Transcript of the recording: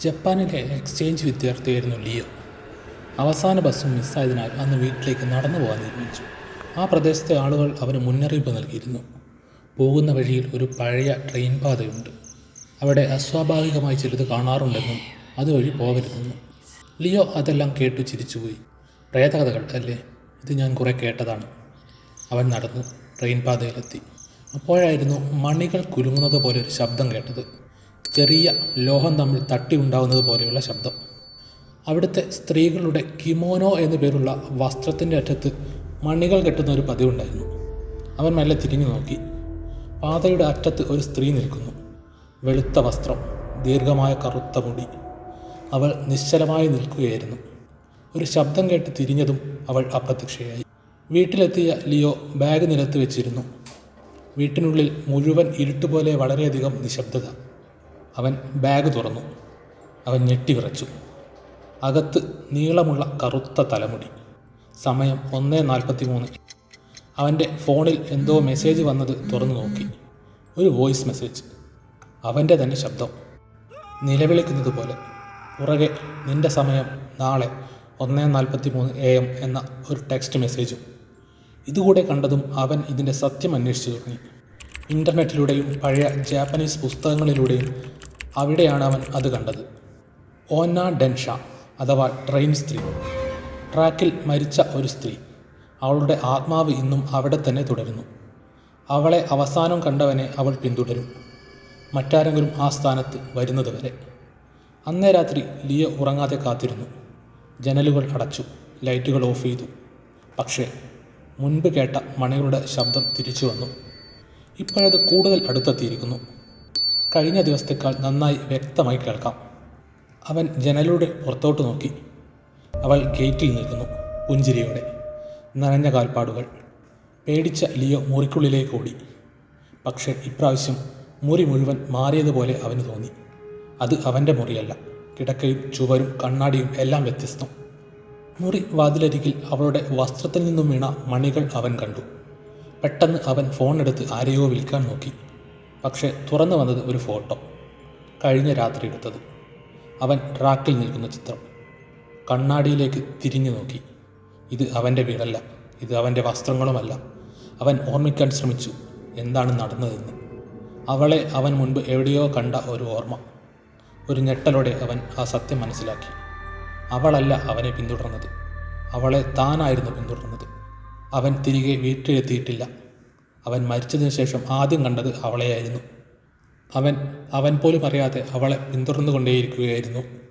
ജപ്പാനിലെ exchange വിദ്യാർത്ഥിയായിരുന്നു Leo. അവസാന ബസ്സും മിസ്സായതിനാൽ അന്ന് വീട്ടിലേക്ക് നടന്നു പോകാൻ തീരുമാനിച്ചു. ആ പ്രദേശത്തെ ആളുകൾ അവന് മുന്നറിയിപ്പ് നൽകിയിരുന്നു. പോകുന്ന വഴിയിൽ ഒരു പഴയ ട്രെയിൻ പാതയുണ്ട്. അവിടെ അസ്വാഭാവികമായി ചിലത് കാണാറുണ്ടെന്നും അതുവഴി പോകരുതെന്നും. ലിയോ അതെല്ലാം കേട്ടു ചിരിച്ചുപോയി. പ്രേതകഥകൾ അല്ലേ? ഇത് ഞാൻ കുറേ കേട്ടതാണ്. അവൻ നടന്നു ട്രെയിൻ പാതയിലെത്തി. അപ്പോഴായിരുന്നു മണികൾ കുലുങ്ങുന്നത് പോലെ ഒരു ശബ്ദം കേട്ടത്. ചെറിയ ലോഹം തമ്മിൽ തട്ടി ഉണ്ടാകുന്നത് പോലെയുള്ള ശബ്ദം. അവിടുത്തെ സ്ത്രീകളുടെ കിമോനോ എന്നു പേരുള്ള വസ്ത്രത്തിന്റെ അറ്റത്ത് മണികൾ കെട്ടുന്ന ഒരു പതിവുണ്ടായിരുന്നു. അവൻ മെല്ലെ തിരിഞ്ഞു നോക്കി. പാതയുടെ അറ്റത്ത് ഒരു സ്ത്രീ നിൽക്കുന്നു. വെളുത്ത വസ്ത്രം ദീർഘമായ കറുത്ത മുടി. അവൾ നിശ്ചലമായി നിൽക്കുകയായിരുന്നു. ഒരു ശബ്ദം കേട്ട് തിരിഞ്ഞതും അവൾ അപ്രത്യക്ഷയായി. വീട്ടിലെത്തിയ ലിയോ ബാഗ് നിലത്ത് വെച്ചിരുന്നു. വീട്ടിനുള്ളിൽ മുഴുവൻ ഇരുട്ടുപോലെ വളരെയധികം നിശബ്ദത. അവൻ ബാഗ് തുറന്നു. അവൻ ഞെട്ടിവിറച്ചു അകത്ത് നീളമുള്ള കറുത്ത തലമുടി. സമയം ഒന്നേ നാൽപ്പത്തി മൂന്ന് അവന്റെ ഫോണിൽ എന്തോ മെസ്സേജ് വന്നത് തുറന്നു നോക്കി. ഒരു വോയിസ് മെസ്സേജ്. അവന്റെ തന്നെ ശബ്ദം. നിലവിളിക്കുന്നത് പോലെ. പുറകെ നിന്റെ സമയം നാളെ ഒന്നേ നാൽപ്പത്തി മൂന്ന് എ എം എന്ന ഒരു ടെക്സ്റ്റ് മെസ്സേജും. ഇതുകൂടെ കണ്ടതും അവൻ ഇതിന്റെ സത്യം അന്വേഷിച്ചു തുടങ്ങി. ഇന്റർനെറ്റിലൂടെയും പഴയ ജാപ്പനീസ് പുസ്തകങ്ങളിലൂടെയും അവിടെയാണ് അവൻ അത് കണ്ടത്. ഓന്ന ഡെൻഷ അഥവാ ട്രെയിൻ സ്ത്രീ. ട്രാക്കിൽ മരിച്ച ഒരു സ്ത്രീ. അവളുടെ ആത്മാവ് ഇന്നും അവിടെ തന്നെ തുടരുന്നു. അവളെ അവസാനം കണ്ടവനെ അവൾ പിന്തുടരും. മറ്റാരെങ്കിലും ആ സ്ഥാനത്ത് വരുന്നത് വരെ. അന്നേ രാത്രി ലിയ ഉറങ്ങാതെ കാത്തിരുന്നു. ജനലുകൾ അടച്ചു ലൈറ്റുകൾ ഓഫ് ചെയ്തു. പക്ഷേ മുൻപ് കേട്ട മണികളുടെ ശബ്ദം തിരിച്ചു വന്നു. ഇപ്പോഴത് കൂടുതൽ അടുത്തെത്തിയിരിക്കുന്നു. കഴിഞ്ഞ ദിവസത്തേക്കാൾ നന്നായി വ്യക്തമായി കേൾക്കാം. അവൻ ജനലൂടെ പുറത്തോട്ട് നോക്കി. അവൾ ഗേറ്റിൽ നിൽക്കുന്നു പുഞ്ചിരിയോടെ. നനഞ്ഞ കാൽപ്പാടുകൾ. പേടിച്ച ലിയോ മുറിക്കുള്ളിലേക്ക് ഓടി. പക്ഷേ ഇപ്രാവശ്യം മുറി മുഴുവൻ മാറിയതുപോലെ അവന് തോന്നി. അത് അവന്റെ മുറിയല്ല. കിടക്കയും ചുവരും കണ്ണാടിയും എല്ലാം വ്യത്യസ്തം. മുറി വാതിലരികിൽ അവളുടെ വസ്ത്രത്തിൽ നിന്നും വീണ മണികൾ അവൻ കണ്ടു. പെട്ടെന്ന് അവൻ ഫോൺ എടുത്ത് ആരെയോ വിളിക്കാൻ നോക്കി. പക്ഷേ തുറന്നു വന്നത് ഒരു ഫോട്ടോ. കഴിഞ്ഞ രാത്രി എടുത്തത്. അവൻ ട്രാക്കിൽ നിൽക്കുന്ന ചിത്രം. കണ്ണാടിയിലേക്ക് തിരിഞ്ഞു നോക്കി. ഇത് അവന്റെ വീടല്ല. ഇത് അവന്റെ വസ്ത്രങ്ങളുമല്ല. അവൻ ഓർമ്മിക്കാൻ ശ്രമിച്ചു. എന്താണ് നടന്നതെന്ന്. അവളെ അവൻ മുൻപ് എവിടെയോ കണ്ട ഒരു ഓർമ്മ. ഒരു ഞെട്ടലോടെ അവൻ ആ സത്യം മനസ്സിലാക്കി. അവളല്ല അവനെ പിന്തുടർന്നത്. അവളെ താനായിരുന്നു പിന്തുടർന്നത്. അവൻ തിരികെ വീട്ടിലെത്തിയിട്ടില്ല. അവൻ മരിച്ചതിന് ശേഷം ആദ്യം കണ്ടത് അവളെയായിരുന്നു. അവൻ അവൻ പോലും അറിയാതെ അവളെ പിന്തുടർന്നുകൊണ്ടേയിരിക്കുകയായിരുന്നു.